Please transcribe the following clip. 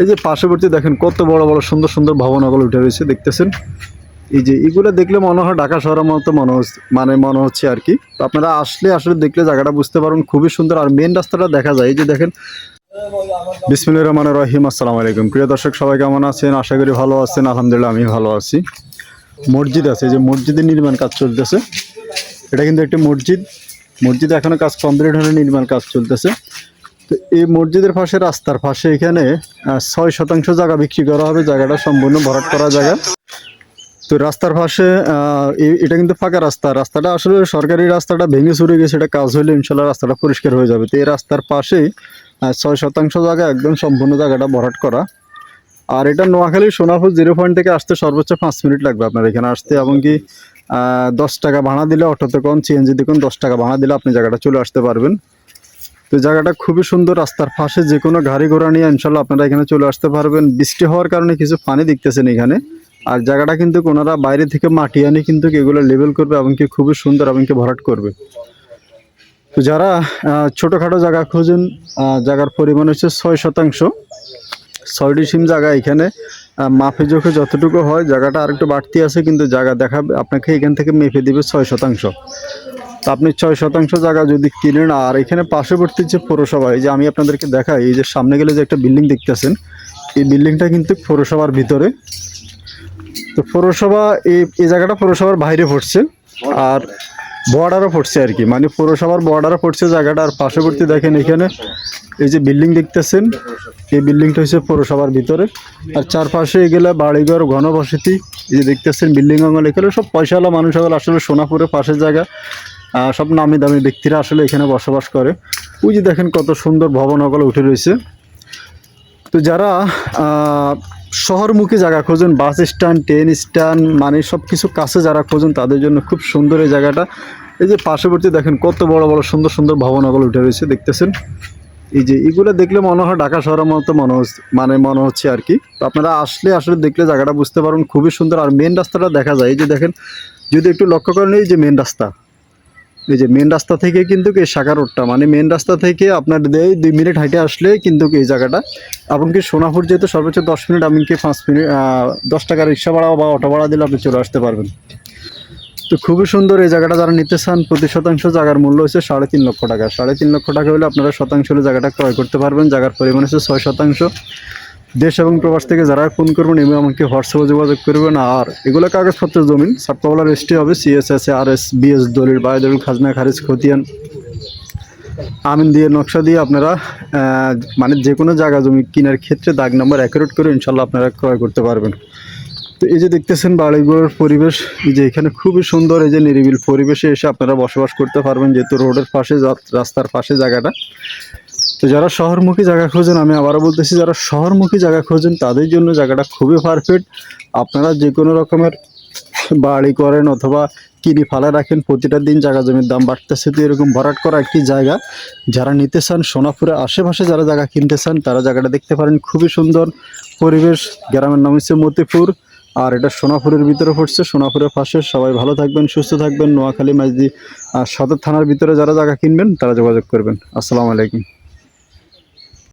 এই যে পার্শ্ববর্তী দেখেন, কত বড় বড় সুন্দর সুন্দর ভবনগুলো উঠে রয়েছে, দেখতেছেন? এই যে এগুলো দেখলে মনে হয় ঢাকা শহরের মতো মনে হচ্ছে মানে মনে হচ্ছে আর কি। তো আপনারা আসলে আসলে দেখলে জায়গাটা বুঝতে পারবেন, খুবই সুন্দর। আর মেন রাস্তাটা দেখা যায়, এই যে দেখেন। বিসমিল্লাহির রহমানির রহিম, আসসালামু আলাইকুম। প্রিয় দর্শক, সবাই কেমন আছেন? আশা করি ভালো আছেন, আলহামদুলিল্লাহ আমি ভালো আছি। মসজিদ আছে, এই যে মসজিদের নির্মাণ কাজ চলতেছে। এটা কিন্তু একটি মসজিদ। মসজিদ এখনও কাজ কমপ্লিট হলে নির্মাণ কাজ চলতেছে। তো এই মসজিদের পাশে, রাস্তার পাশে এখানে ছয় শতাংশ জায়গা বিক্রি করা হবে। জায়গাটা সম্পূর্ণ ভরাট করা জায়গা। তো রাস্তার পাশে এটা কিন্তু ফাঁকা রাস্তা। রাস্তাটা আসলে সরকারি রাস্তাটা ভেঙে চুরে গেছে, এটা কাজ হলে ইনশাল্লাহ রাস্তাটা পরিষ্কার হয়ে যাবে। তো এই রাস্তার পাশেই ছয় শতাংশ জায়গা একদম সম্পূর্ণ জায়গাটা ভরাট করা। আর এটা নোয়াখালী সোনাপুর জিরো পয়েন্ট থেকে আসতে সর্বোচ্চ পাঁচ মিনিট লাগবে আপনার এখানে আসতে। এবং কি দশ টাকা ভাড়া দিলে অটোতে কোন সিএনজি দেখুন দশ টাকা ভাড়া দিলে আপনি জায়গাটা চলে আসতে পারবেন। তো জায়গাটা খুবই সুন্দর, রাস্তার পাশে যে কোনো গাড়ি ঘোড়া নিয়ে ইনশাল্লাহ আপনারা এখানে চলে আসতে পারবেন। বৃষ্টি হওয়ার কারণে কিছু পানি দেখতেছেন এখানে। আর জায়গাটা কিন্তু ওনারা বাইরে থেকে মাটি আনি কিন্তু এগুলো লেবেল করবে এবং কি খুবই সুন্দর এবং কি ভরাট করবে। তো যারা ছোটোখাটো জায়গা খোঁজেন জায়গার পরিমাণ হচ্ছে ছয় শতাংশ। ছয়টি সিম জায়গা এখানে মাপে জোখে যতটুকু হয়, জায়গাটা আরেকটু বাড়তি আছে, কিন্তু জায়গা দেখাবে, আপনাকে এখান থেকে মেপে দিবে ছয় শতাংশ। আপনি ছয় শতাংশ জায়গা যদি কিনেন, আর এখানে পার্শ্ববর্তী যে পৌরসভা, এই যে আমি আপনাদেরকে দেখাই, এই যে সামনে গেলে যে একটা বিল্ডিং দেখতেছেন, এই বিল্ডিংটা কিন্তু পৌরসভার ভিতরে। তো পৌরসভা, এই এই জায়গাটা পৌরসভার বাইরে পড়ছে, আর বর্ডারও পড়ছে আর কি। মানে পৌরসভার বর্ডারও পড়ছে জায়গাটা, আর পার্শ্ববর্তী দেখেন এখানে, এই যে বিল্ডিং দেখতেছেন, এই বিল্ডিংটা হচ্ছে পৌরসভার ভিতরে। আর চারপাশে এগুলা বাড়িঘর, ঘনবসতি, এই যে দেখতেছেন বিল্ডিং অঙ্গল এখানে সব পয়সাওয়ালা মানুষ, আসলে সোনাপুরে পাশের জায়গা। সব নামি দামি ব্যক্তিরা আসলে এখানে বসবাস করে। ওই যে দেখেন কত সুন্দর ভবন অগল উঠে রয়েছে। তো যারা শহরমুখী জায়গা খোঁজেন, বাস স্ট্যান্ড, ট্রেন স্ট্যান্ড মানে সব কিছু কাছে যারা খোঁজেন, তাদের জন্য খুব সুন্দর এই জায়গাটা। এই যে পার্শ্ববর্তী দেখেন কত বড় বড় সুন্দর সুন্দর ভবন অগল উঠে রয়েছে, দেখতেছেন? এই যে এগুলো দেখলে মনে হয় ঢাকা শহরের মতো মনে হচ্ছে মানে মনে হচ্ছে আর কি। তো আপনারা আসলে আসলে দেখলে জায়গাটা বুঝতে পারবেন, খুবই সুন্দর। আর মেন রাস্তাটা দেখা যায়, এই যে দেখেন, যদি একটু লক্ষ্য করেন, এই যে মেন রাস্তা। এই যে মেন রাস্তা থেকে কিন্তু এই শাখা রোডটা মানে মেন রাস্তা থেকে আপনার দেয় দুই মিনিট হাইটে আসলে কিন্তু এই জায়গাটা। এমনকি সোনাপুর যেহেতু সর্বোচ্চ দশ মিনিট এমনকি পাঁচ মিনিট দশ টাকা রিক্সা ভাড়া বা অটো ভাড়া দিলে আপনি চলে আসতে পারবেন। তো খুবই সুন্দর এই জায়গাটা যারা নিতে চান, প্রতি শতাংশ জায়গার মূল্য হচ্ছে সাড়ে তিন লক্ষ টাকা। সাড়ে তিন লক্ষ টাকা হলে আপনারা শতাংশ হলে জায়গাটা ক্রয় করতে পারবেন। জায়গার পরিমাণ হচ্ছে ছয় শতাংশ। দেশ এবং প্রবাস থেকে যারা ফোন করবেন এমনি আমাকে হোয়াটসঅ্যাপে যোগাযোগ করবেন। আর এগুলো কাগজপত্র জমিন সাতপাওয়ালা রেজিস্ট্রি হবে সিএসএস আর এস বিএস দলিল বায়ু দলিল খাজনা, খারিজ, খতিয়ান, আমিন দিয়ে নকশা দিয়ে আপনারা মানে যে কোনো জায়গা জমি কেনার ক্ষেত্রে দাগ নাম্বার অ্যাকুরেট করে ইনশাল্লাহ আপনারা ক্রয় করতে পারবেন। তো এই যে দেখতেছেন বাড়িগুলোর পরিবেশ, এই যে এখানে খুবই সুন্দর, এই যে নিরিবিল পরিবেশে এসে আপনারা বসবাস করতে পারবেন, যেহেতু রোডের পাশে রাস্তার পাশে জায়গাটা। তো যারা শহরমুখী জায়গা খোঁজেন, আমি আবারও বলতেছি, যারা শহরমুখী জায়গা খোঁজেন, তাদের জন্য জায়গাটা খুবই পারফেক্ট আপনারা যে কোনো রকমের বাড়ি করেন অথবা কিনি ফালা রাখেন, প্রতিটা দিন জায়গা জমির দাম বাড়তেছে। তো এরকম ভরাট করা একটি জায়গা, যারা নিতে চান, সোনাপুরের আশেপাশে যারা জায়গা কিনতে চান, তারা জায়গাটা দেখতে পারেন। খুবই সুন্দর পরিবেশ, গ্রামের নাম হচ্ছে মতিপুর, আর এটা সোনাপুরের ভিতরে পড়ছে। সোনাপুরের পাশে সবাই ভালো থাকবেন, সুস্থ থাকবেন। নোয়াখালী, মাঝদি, আর সদর থানার ভিতরে যারা জায়গা কিনবেন, তারা যোগাযোগ করবেন। আসসালামু আলাইকুম।